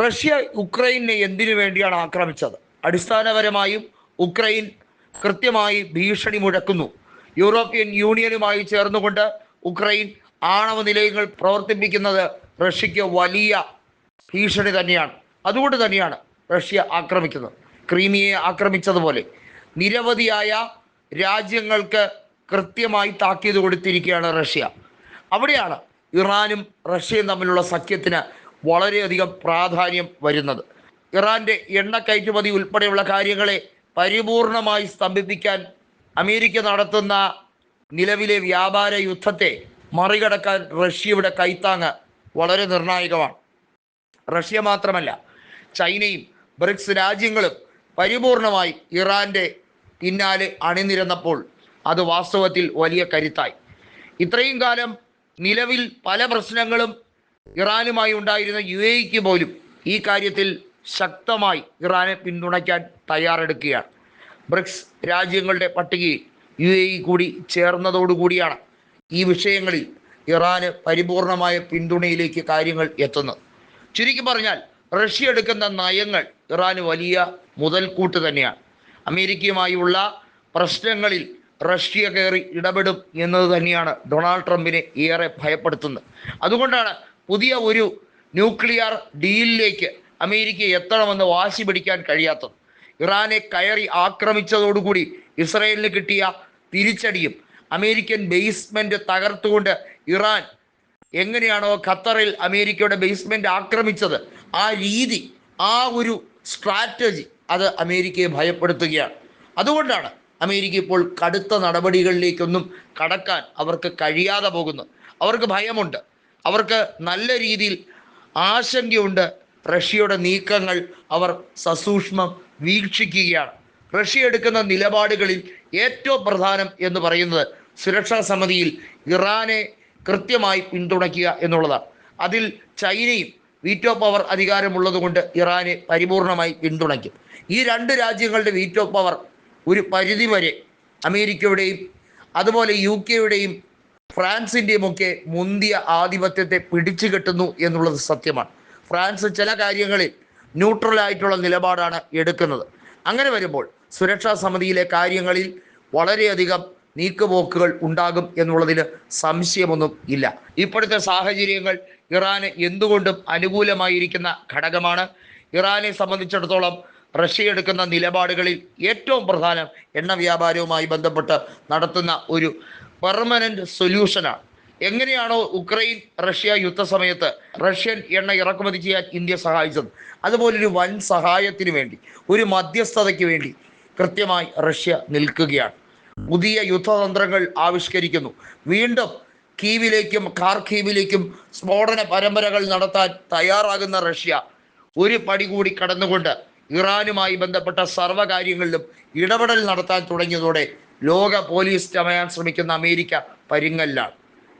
Russia ഉക്രൈനെ എന്തിനു വേണ്ടിയാണ് ആക്രമിച്ചത്? അടിസ്ഥാനപരമായും ഉക്രൈൻ കൃത്യമായി ഭീഷണി മുഴക്കുന്നു. യൂറോപ്യൻ യൂണിയനുമായി ചേർന്നുകൊണ്ട് ഉക്രൈൻ ആണവ നിലയങ്ങൾ പ്രവർത്തിപ്പിക്കുന്നത് റഷ്യയ്ക്ക് വലിയ ഭീഷണി തന്നെയാണ്. അതുകൊണ്ട് തന്നെയാണ് റഷ്യ ആക്രമിക്കുന്നത്. ക്രീമിയെ ആക്രമിച്ചതുപോലെ നിരവധിയായ രാജ്യങ്ങൾക്ക് കൃത്യമായി താക്കീത് കൊടുത്തിരിക്കുകയാണ് റഷ്യ. അവിടെയാണ് ഇറാനും റഷ്യയും തമ്മിലുള്ള സഖ്യത്തിന് വളരെയധികം പ്രാധാന്യം വരുന്നത്. ഇറാന്റെ എണ്ണ കയറ്റുമതി ഉൾപ്പെടെയുള്ള കാര്യങ്ങളെ പരിപൂർണമായി സ്തംഭിപ്പിക്കാൻ അമേരിക്ക നടത്തുന്ന നിലവിലെ വ്യാപാര യുദ്ധത്തെ മറികടക്കാൻ റഷ്യയുടെ കൈത്താങ്ങ് വളരെ നിർണായകമാണ്. റഷ്യ മാത്രമല്ല ചൈനയും ബ്രിക്സ് രാജ്യങ്ങളും പരിപൂർണമായി ഇറാന്റെ പിന്നാലെ അണിനിരന്നപ്പോൾ അത് വാസ്തവത്തിൽ വലിയ കരുത്തായി. ഇത്രയും കാലം നിലവിൽ പല പ്രശ്നങ്ങളും ഇറാനുമായി ഉണ്ടായിരുന്ന യു എക്ക് പോലും ഈ കാര്യത്തിൽ ശക്തമായി ഇറാനെ പിന്തുണയ്ക്കാൻ തയ്യാറെടുക്കുകയാണ്. ബ്രിക്സ് രാജ്യങ്ങളുടെ പട്ടികയിൽ യു എ കൂടി ചേർന്നതോടുകൂടിയാണ് ഈ വിഷയങ്ങളിൽ ഇറാന് പരിപൂർണമായ പിന്തുണയിലേക്ക് കാര്യങ്ങൾ എത്തുന്നത്. ചുരുക്കി പറഞ്ഞാൽ റഷ്യ എടുക്കുന്ന നയങ്ങൾ ഇറാന് വലിയ മുതൽക്കൂട്ട് തന്നെയാണ്. അമേരിക്കയുമായുള്ള പ്രശ്നങ്ങളിൽ റഷ്യ കയറി ഇടപെടും എന്നത് തന്നെയാണ് ഡൊണാൾഡ് ട്രംപിനെ ഏറെ ഭയപ്പെടുത്തുന്നത്. അതുകൊണ്ടാണ് പുതിയ ഒരു ന്യൂക്ലിയർ ഡീലിലേക്ക് അമേരിക്ക എത്തണമെന്ന് വാശി പിടിക്കാൻ കഴിയാത്തത്. ഇറാനെ കയറി ആക്രമിച്ചതോടുകൂടി ഇസ്രയേലിന് കിട്ടിയ തിരിച്ചടിയും അമേരിക്കൻ ബേസ്മെന്റ് തകർത്തുകൊണ്ട് ഇറാൻ എങ്ങനെയാണോ ഖത്തറിൽ അമേരിക്കയുടെ ബേസ്മെന്റ് ആക്രമിച്ചത് ആ രീതി ആ ഒരു സ്ട്രാറ്റജി അത് അമേരിക്കയെ ഭയപ്പെടുത്തുകയാണ്. അതുകൊണ്ടാണ് അമേരിക്ക ഇപ്പോൾ കടുത്ത നടപടികളിലേക്കൊന്നും കടക്കാൻ അവർക്ക് കഴിയാതെ പോകുന്നത്. അവർക്ക് ഭയമുണ്ട്. അവർക്ക് നല്ല രീതിയിൽ ആശങ്കയുണ്ട്. റഷ്യയുടെ നീക്കങ്ങൾ അവർ സസൂക്ഷ്മം വീക്ഷിക്കുകയാണ്. റഷ്യ എടുക്കുന്ന നിലപാടുകളിൽ ഏറ്റവും പ്രധാനം എന്ന് പറയുന്നത് സുരക്ഷാ സമിതിയിൽ ഇറാനെ കൃത്യമായി പിന്തുണയ്ക്കുക എന്നുള്ളതാണ്. അതിൽ ചൈനയും വീറ്റോ പവർ അധികാരമുള്ളത് കൊണ്ട് ഇറാനെ പരിപൂർണമായി പിന്തുണയ്ക്കും. ഈ രണ്ട് രാജ്യങ്ങളുടെ വീറ്റോ പവർ ഒരു പരിധിവരെ അമേരിക്കയുടെയും അതുപോലെ യു കെയുടെയും ഫ്രാൻസിന്റെയും ഒക്കെ മുന്തിയ ആധിപത്യത്തെ പിടിച്ചു കെട്ടുന്നു എന്നുള്ളത് സത്യമാണ്. ഫ്രാൻസ് ചില കാര്യങ്ങളിൽ ന്യൂട്രൽ ആയിട്ടുള്ള നിലപാടാണ് എടുക്കുന്നത്. അങ്ങനെ വരുമ്പോൾ സുരക്ഷാ സമിതിയിലെ കാര്യങ്ങളിൽ വളരെയധികം നീക്കുപോക്കുകൾ ഉണ്ടാകും എന്നുള്ളതിന് സംശയമൊന്നും ഇല്ല. ഇപ്പോഴത്തെ സാഹചര്യങ്ങൾ ഇറാന് എന്തുകൊണ്ടും അനുകൂലമായിരിക്കുന്ന ഘടകമാണ്. ഇറാനെ സംബന്ധിച്ചിടത്തോളം റഷ്യ എടുക്കുന്ന നിലപാടുകളിൽ ഏറ്റവും പ്രധാനം എണ്ണ വ്യാപാരവുമായി ബന്ധപ്പെട്ട് നടത്തുന്ന ഒരു പെർമനന്റ് സൊല്യൂഷനാണ് എങ്ങനെയാണോ ഉക്രൈൻ റഷ്യ യുദ്ധ യുദ്ധസമയത്ത് റഷ്യൻ എണ്ണ ഇറക്കുമതി ചെയ്യാൻ ഇന്ത്യ സഹായിച്ചത്? അതുപോലൊരു വൻ സഹായത്തിന് വേണ്ടി ഒരു മധ്യസ്ഥതയ്ക്ക് വേണ്ടി കൃത്യമായി റഷ്യ നിൽക്കുകയാണ്. പുതിയ യുദ്ധതന്ത്രങ്ങൾ ആവിഷ്കരിക്കുന്നു. വീണ്ടും കീവിലേക്കും ഖാർഖീവിലേക്കും സ്ഫോടന പരമ്പരകൾ നടത്താൻ തയ്യാറാകുന്ന റഷ്യ ഒരു പടി കൂടി കടന്നുകൊണ്ട് ഇറാനുമായി ബന്ധപ്പെട്ട സർവകാര്യങ്ങളിലും ഇടപെടൽ നടത്താൻ തുടങ്ങിയതോടെ ലോക പോലീസ് ചമയാൻ ശ്രമിക്കുന്ന അമേരിക്ക പരിങ്ങലിലാണ്.